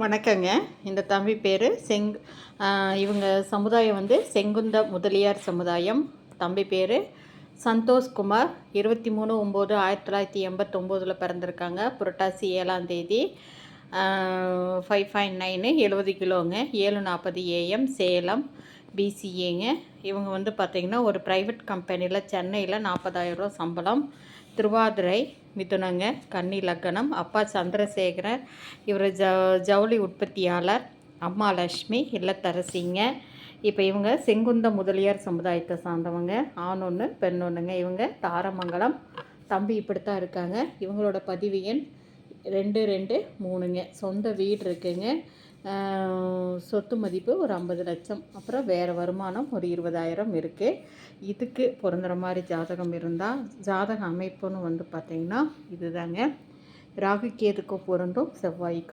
வணக்கங்க. இந்த தம்பி பேர் செங் இவங்க சமுதாயம் வந்து செங்குந்த முதலியார் சமுதாயம். தம்பி பேர் சந்தோஷ்குமார் இருபத்தி மூணு ஒம்பது ஆயிரத்தி தொள்ளாயிரத்தி எண்பத்தொம்போதில் பிறந்திருக்காங்க. புரட்டாசி ஏழாம் தேதி ஃபைவ் ஃபைவ் நைனு எழுபது கிலோங்க. ஏழு நாற்பது ஏஎம் சேலம். பிசிஏங்க இவங்க வந்து பார்த்திங்கன்னா ஒரு ப்ரைவேட் கம்பெனியில் சென்னையில் நாற்பதாயிரரூவா சம்பளம். திருவாதிரை மிதுனங்க கன்னி லக்னம் அப்பா சந்திரசேகரன் இவர் ஜ ஜவுளி உற்பத்தியாளர் அம்மா லக்ஷ்மி இல்லத்தரசிங்க. இப்போ இவங்க செங்குந்த முதலியார் சமுதாயத்தை சார்ந்தவங்க ஆண் ஒன்று பெண் ஒன்றுங்க இவங்க தாரமங்கலம் தம்பி இப்படித்தான் இருக்காங்க. இவங்களோட பதிவு எண் ரெண்டு ரெண்டு மூணுங்க. சொந்த வீடு இருக்குங்க. சொத்து மதிப்பு ஒரு ஐம்பது லட்சம். அப்புறம் வேறு வருமானம் ஒரு இருபதாயிரம் இருக்குது இதுக்கு பிறந்துற மாதிரி ஜாதகம் இருந்தால் ஜாதக அமைப்புன்னு வந்து பார்த்திங்கன்னா இதுதாங்க. ராகு கேதுக்கு பொருந்தும் செவ்வாய்க்கு